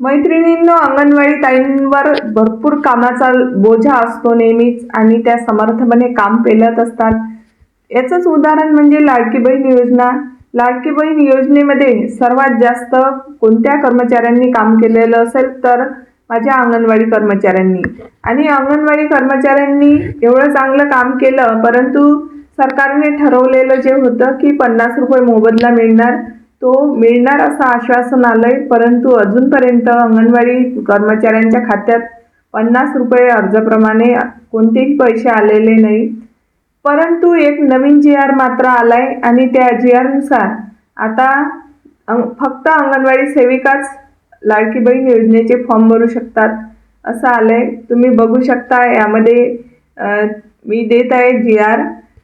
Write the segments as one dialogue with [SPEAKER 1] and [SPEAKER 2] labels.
[SPEAKER 1] मैत्रिणींनो अंगणवाडी ताईंवर भरपूर कामाचा बोजा असतो नेहमीच आणि त्या समर्थपणे काम पेलत असतात. याचंच उदाहरण म्हणजे लाडकी बहीण योजना. लाडकी बहीण योजनेमध्ये सर्वात जास्त कोणत्या कर्मचाऱ्यांनी काम केलेलं असेल तर माझ्या अंगणवाडी कर्मचाऱ्यांनी. आणि अंगणवाडी कर्मचाऱ्यांनी एवढं चांगलं काम केलं परंतु सरकारने ठरवलेलं जे होतं की पन्नास रुपये मोबदला मिळणार. तो मिळणार असं आश्वासन आलंय परंतु अजूनपर्यंत अंगणवाडी कर्मचाऱ्यांच्या खात्यात पन्नास रुपये अर्जाप्रमाणे कोणतेही पैसे आलेले नाही. परंतु एक नवीन जी आर मात्र आलाय आणि त्या जी आरनुसार आता अंग फक्त अंगणवाडी सेविकाच लाडकी बहीण योजनेचे फॉर्म भरू शकतात असं आलंय. तुम्ही बघू शकता यामध्ये मी देत आहे जी आर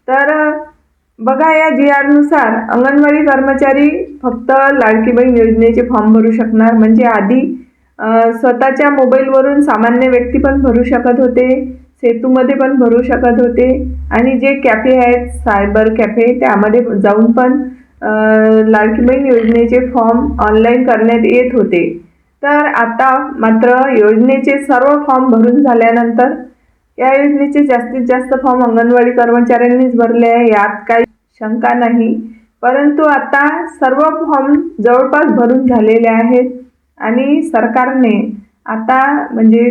[SPEAKER 1] तर बघा या जी आरनुसार अंगणवाडी कर्मचारी फक्त लाडकी बहीण योजनेचे फॉर्म भरू शकणार. म्हणजे आधी स्वतःच्या मोबाईलवरून सामान्य व्यक्ती पण भरू शकत होते सेतूमध्ये पण भरू शकत होते. आणि जे कॅफे आहेत सायबर कॅफे त्यामध्ये जाऊन पण लाडकी बहीण योजनेचे फॉर्म ऑनलाईन करण्यात येत होते. तर आता मात्र योजनेचे सर्व फॉर्म भरून झाल्यानंतर या योजनेचे जास्तीत जास्त फॉर्म अंगणवाडी कर्मचाऱ्यांनीच भरले आहे. यात काही शंका नाही. परंतु आता सर्व फॉर्म जवळपास भरून झालेले आहेत आणि सरकारने आता म्हणजे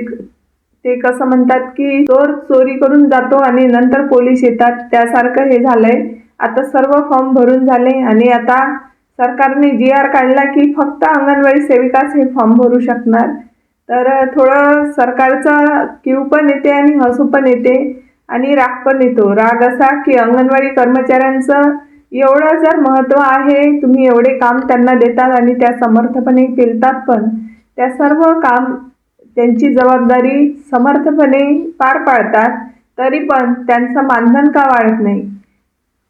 [SPEAKER 1] ते कसं म्हणतात की चोर चोरी करून जातो आणि नंतर पोलीस येतात त्यासारखं हे झालंय. आता सर्व फॉर्म भरून झाले आणि आता सरकारने जी आर काढला की फक्त अंगणवाडी सेविकाच हे फॉर्म भरू शकणार. तर थोडं सरकारचा क्यू पण येते आणि हसू पण येते. आणि राग पण येतो. राग असा की अंगणवाडी कर्मचाऱ्यांचं एवढं जर महत्त्व आहे तुम्ही एवढे काम त्यांना देतात आणि त्या समर्थपणे केलतात पण त्या सर्व काम त्यांची जबाबदारी समर्थपणे पार पाडतात तरी पण त्यांचं मानधन का वाढत नाही?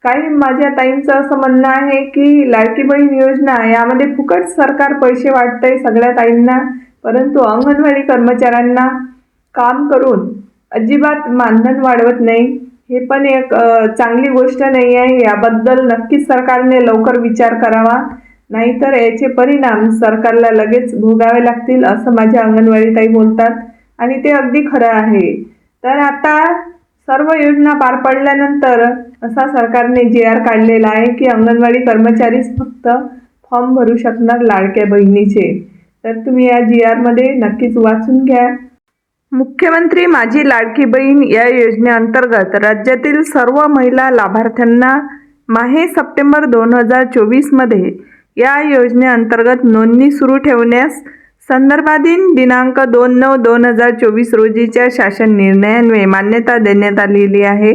[SPEAKER 1] काही माझ्या ताईंचं असं म्हणणं आहे की लाडकी बहीण योजना यामध्ये फुकट सरकार पैसे वाटतंय सगळ्या ताईंना परंतु अंगणवाडी कर्मचाऱ्यांना काम करून अजिबात मानधन वाढवत नाही. हे पण एक चांगली गोष्ट नाही आहे. याबद्दल नक्कीच सरकारने लवकर विचार करावा. नाहीतर याचे परिणाम सरकारला लगेच भोगावे लागतील असं माझ्या अंगणवाडी ताई बोलतात. आणि ते अगदी खरं आहे. तर आता सर्व योजना पार पडल्यानंतर असा सरकारने जी आर काढलेला आहे की अंगणवाडी कर्मचारीच फक्त फॉर्म भरू शकणार लाडक्या बहिणीचे. तर तुम्ही या जी आरमध्ये नक्कीच वाचून घ्या. मुख्यमंत्री माझी लाडकी बहीण या योजनेअंतर्गत राज्यातील सर्व महिला लाभार्थ्यांना माहे सप्टेंबर दोन हजार चोवीसमध्ये या योजनेअंतर्गत नोंदणी सुरू ठेवण्यास संदर्भाधीन दिनांक दोन नऊ दोन हजार चोवीस रोजीच्या शासन निर्णयान्वये मान्यता देण्यात आलेली आहे.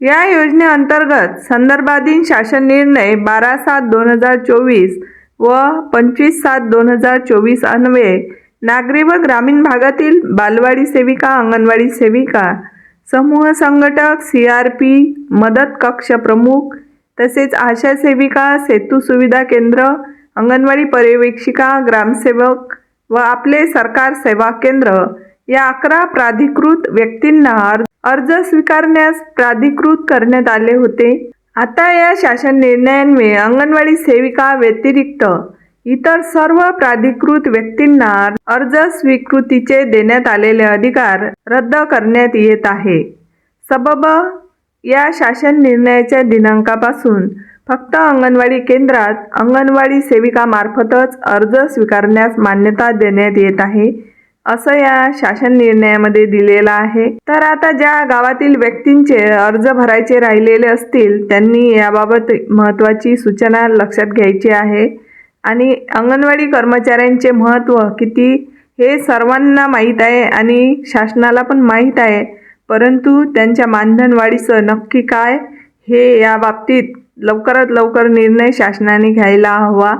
[SPEAKER 1] या योजनेअंतर्गत संदर्भाधीन शासन निर्णय बारा सात दोन हजार चोवीस व पंचवीस सात दोन हजार चोवीस अन्वये नागरी व ग्रामीण भागातील बालवाडी सेविका अंगणवाडी सेविका समूह संघटक सी आर पी मदत कक्ष प्रमुख तसेच आशा सेविका सेतू सुविधा केंद्र अंगणवाडी पर्यवेक्षिका ग्रामसेवक व आपले सरकार सेवा केंद्र या अकरा प्राधिकृत व्यक्तींना अर्ज अर्ज स्वीकारण्यास प्राधिकृत करण्यात आले होते. आता या शासन निर्णयांमुळे अंगणवाडी सेविका व्यतिरिक्त इतर सर्व प्राधिकृत व्यक्तींना अर्ज स्वीकृतीचे देण्यात आलेले अधिकार रद्द करण्यात येत आहे. सबब या शासन निर्णयाच्या दिनांकापासून फक्त अंगणवाडी केंद्रात अंगणवाडी सेविकामार्फतच अर्ज स्वीकारण्यास मान्यता देण्यात येत आहे असं या शासन निर्णयामध्ये दिलेलं आहे. तर आता ज्या गावातील व्यक्तींचे अर्ज भरायचे राहिलेले असतील त्यांनी याबाबत महत्त्वाची सूचना लक्षात घ्यायची आहे. आणि अंगणवाडी कर्मचाऱ्यांचे महत्त्व किती हे सर्वांना माहीत आहे आणि शासनाला पण माहीत आहे. परंतु त्यांच्या मानधनवाढीचं नक्की काय हे या बाबतीत लवकरात लवकर निर्णय शासनाने घ्यायला हवा.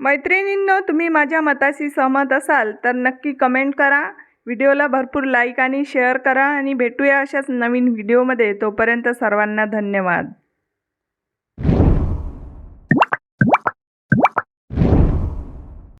[SPEAKER 1] मैत्रिणींनो तुम्ही माझ्या मताशी सहमत असाल तर नक्की कमेंट करा. व्हिडिओला भरपूर लाईक आणि शेअर करा आणि भेटूया अशाच नवीन व्हिडिओमध्ये. तोपर्यंत सर्वांना धन्यवाद.